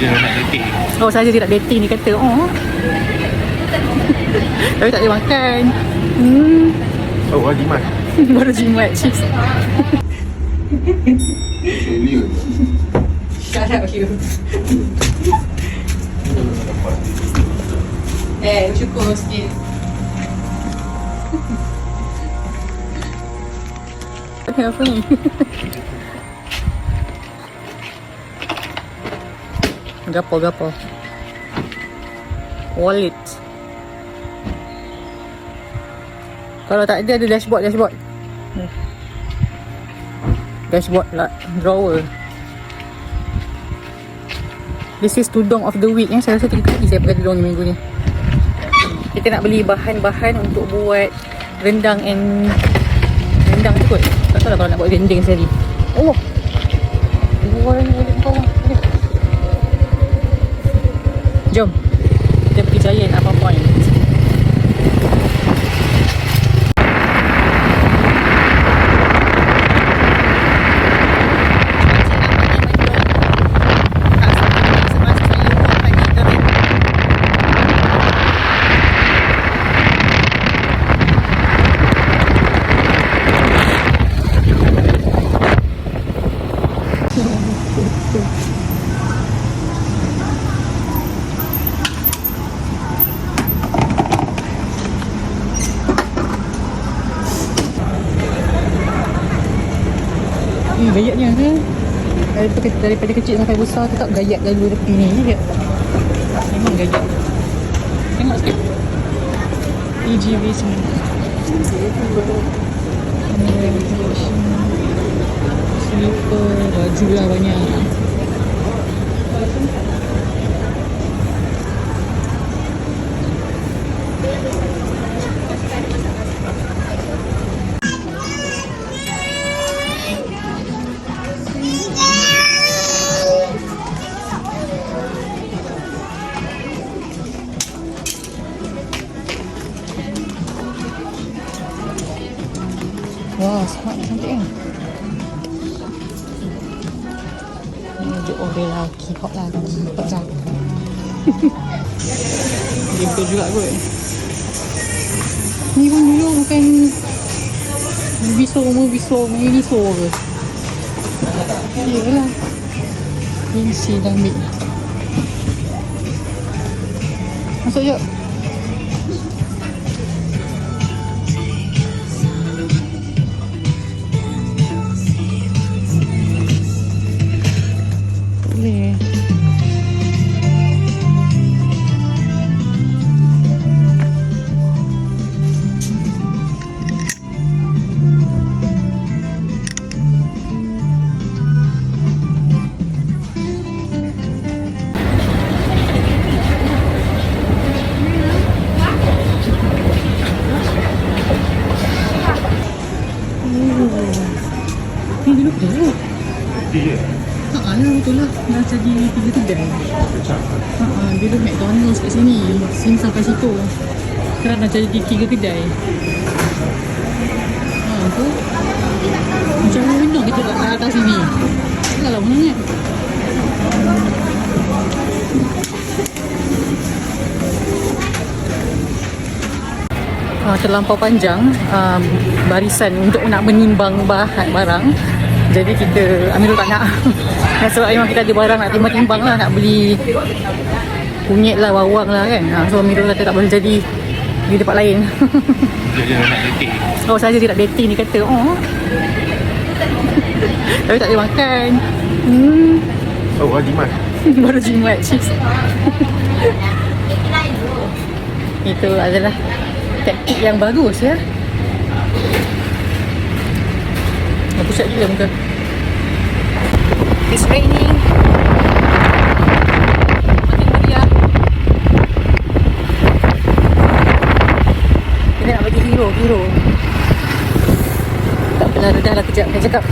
Saja nak dating. Oh saja tidak dating dia kata Oh Tapi tak boleh makan Hmm Oh, Haji Mat. Baru jimat Cheers. Shut up you Eh syukur sikit Apa ni? Gapo gapo Wallet. Kalau tak ada ada dashboard dashboard. Hmm. Dashboard lah Drawer. This is tudung of the week. Eh. Saya rasa tiga kali saya pakai tudung ni minggu ni. Kita nak beli bahan-bahan untuk buat rendang and Rendang tu kot. Tak tahu lah kalau nak buat rendang sehari Oh ni boleh bawah Boleh. Jom. Kita pergi Giant apa point gayatnya ke? Daripada, daripada kecil sampai besar tetap gayat lalu tepi ni je. Memang gayat. Tengok sikit. EGV semua. Slipper, baju lah banyak. Dia order lelaki hot lah Cepat dah Dia betul juga kot. Ni pun dulu bukan Biso mu biso mu ni so ke Yelah Ini si dah ambil Masuk jap Ha, lah betul lah. Dah jadi tiga kedai. Ha, ha, dulu McDonald's kat sini. Sini sampai situ. Sekarang dah jadi tiga kedai. Ha, tu. Macam mana window kita kat atas sini. Tak lah mana uh, terlampau panjang uh, barisan untuk nak menimbang bahan barang jadi kita Amirul tak nak. Dan sebab memang kita ada barang nak timbang-timbang lah nak beli kunyit lah bawang lah kan. Uh, so Amirul kata tak boleh jadi di tempat lain. Nak dating. oh saja tidak dating ni kata oh. Tapi tak boleh makan. Hmm. Oh, Haji Mat. baru jimat cheers itu adalah taktik yang bagus ya pusat gila muka. It's raining. Makin meriah. Kita nak bagi hero hero. Tak apalah redah lah kejap. Saya cakap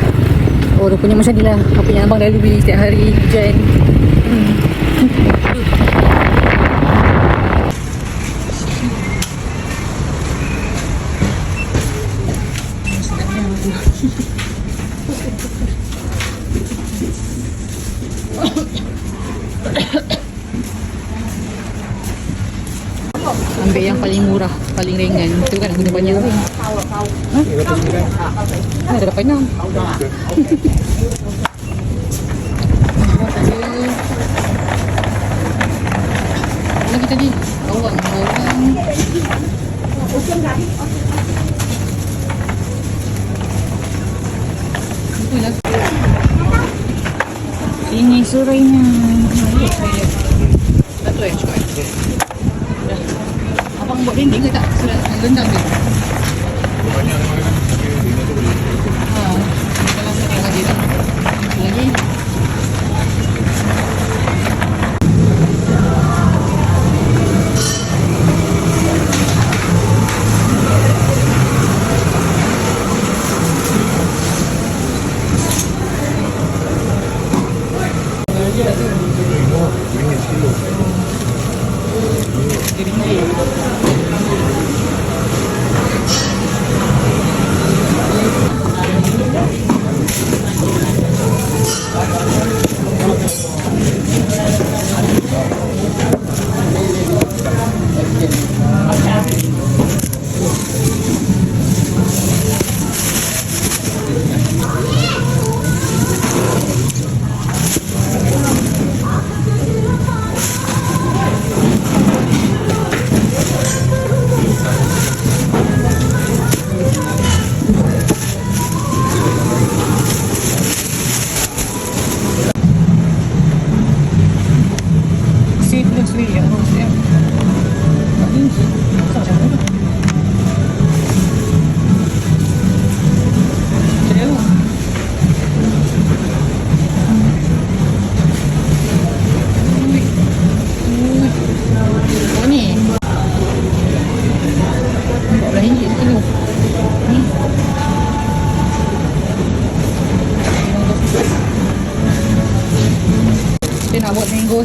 oh rupanya macam ni lah. Apa yang abang dah beli setiap hari hujan. Hmm. Ambil yang paling murah, paling ringan. Tu kan guna banyak ni. Ha? Ha, dah dapat enam. できないよ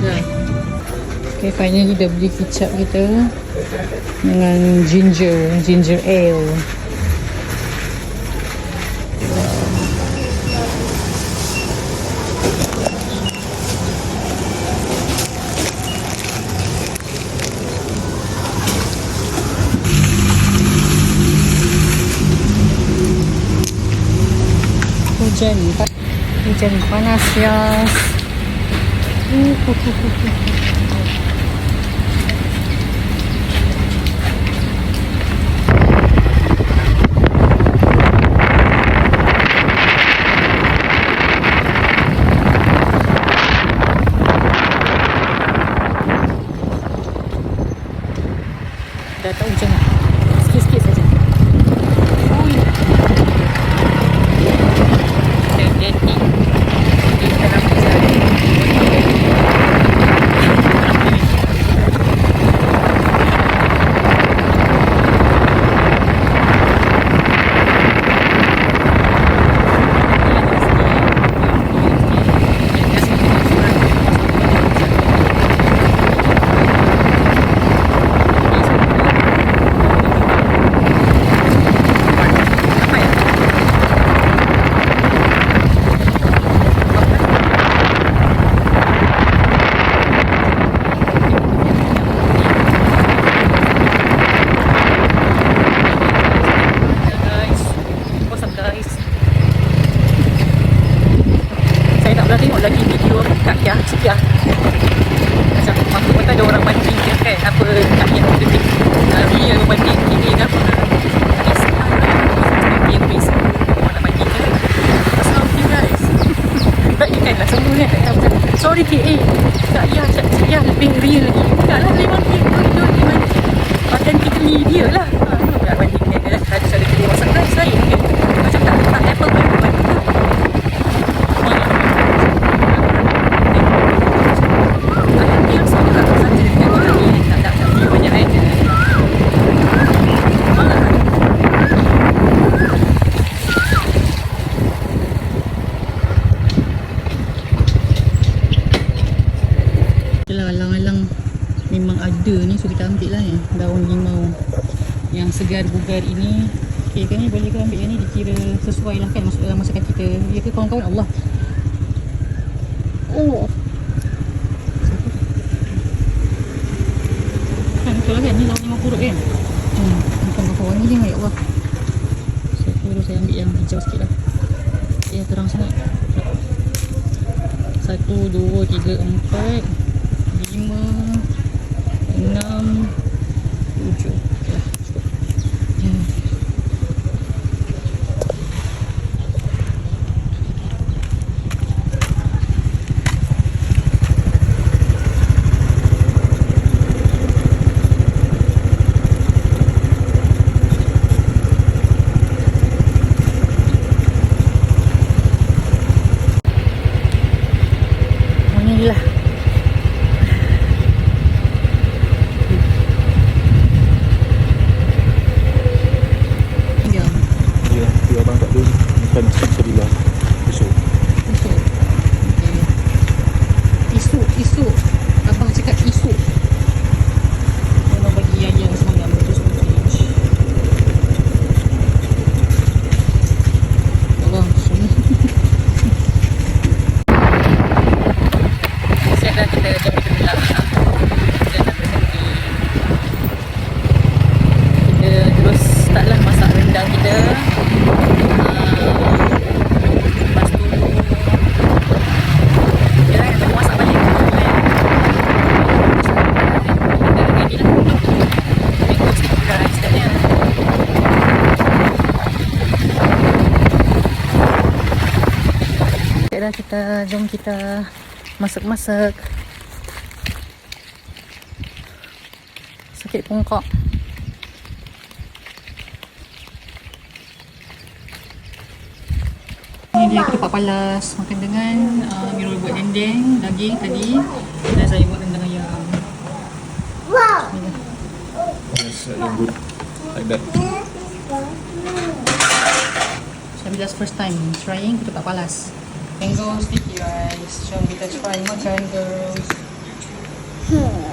Dah. Okay, finally dah beli kicap kita dengan ginger, ginger ale. Hujan, pa- hujan panas ya. sorry KA Tak payah, tak payah lebih real lagi Tak lah, memang dia tu, Authentically dia lah ha. Allah. Oh kan betul kan ni daun limau purut kan? Hmm, kawan-kawan wangi dia ya Allah. Saya dulu saya ambil yang hijau sikit lah. Ya terang sangat. Satu, dua, tiga, empat lima enam tujuh okay lah cukup ya. Wangi lah Ya, Ya, dia abang tak ada Bukan Alhamdulillah Besok isu. Okay. Isu, isu. Abang cakap isu. Kalau bagi ayam semangat betul betul. Allah, semua. Siap dah kita jom kita letak. Kita nak berhenti. Kita terus startlah masak rendang kita. Ah, Lepas tu Ya lah, kita masak balik Kita ready lah Mango sticky rice katanya Okay dah kita, jom kita masak-masak Sakit pungkak Ini dia ketupat palas makan dengan uh, Mirul buat dendeng, daging tadi dan saya buat rendang ayam. Wow. Yes, good Like that Saya just first time trying ketupat palas. Mango sticky rice. Jom kita try makan girls. Hmm.